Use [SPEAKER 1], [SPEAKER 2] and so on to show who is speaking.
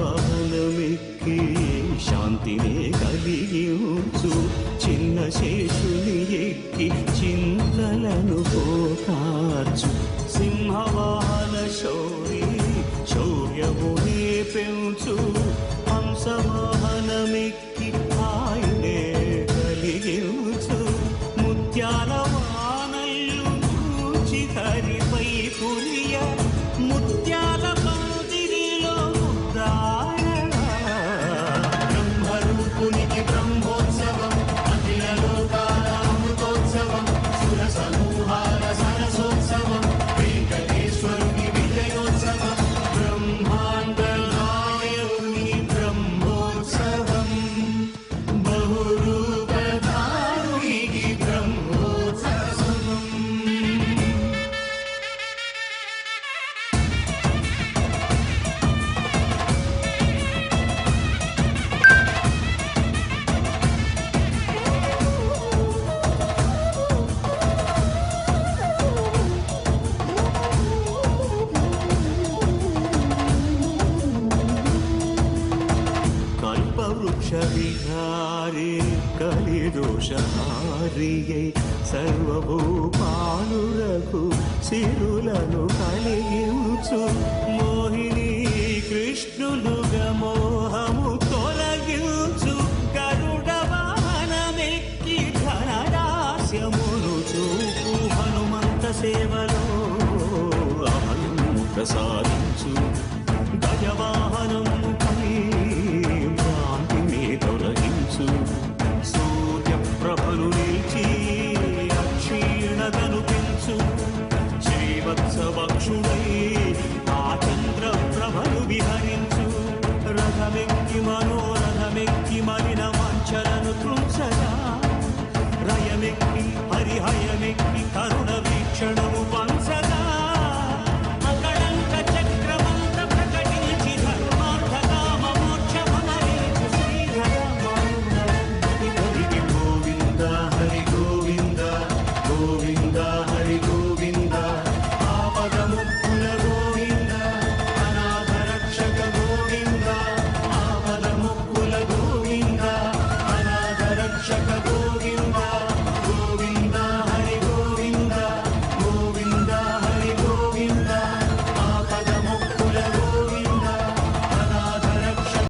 [SPEAKER 1] శేషవాహనమెక్కి శాంతినే కలిగి ఉంచు చిన్న శేషుని ఎక్కి చింతలను పోతార్చు. సింహవా శౌర్యమునే పెంచు హంసవాహనమెక్కి ఆయనే కలిగించు. ముత్యాల వానల్లు చూచి హరిపై పురియ ముత్యాల పందిరిలో ముద్దాడ బ్రహ్మరూపునికి బ్రహ్మోత్సవ కల్పవృక్ష కలి కలిదోషహారియై సర్వభూపాలురకు సిరులను కలిగించు మోహిని కృష్ణులుగా మోహము తొలగించు గరుడ వాహనమెక్కి ఘనదాస్యమును చూపు హనుమంత సేవలో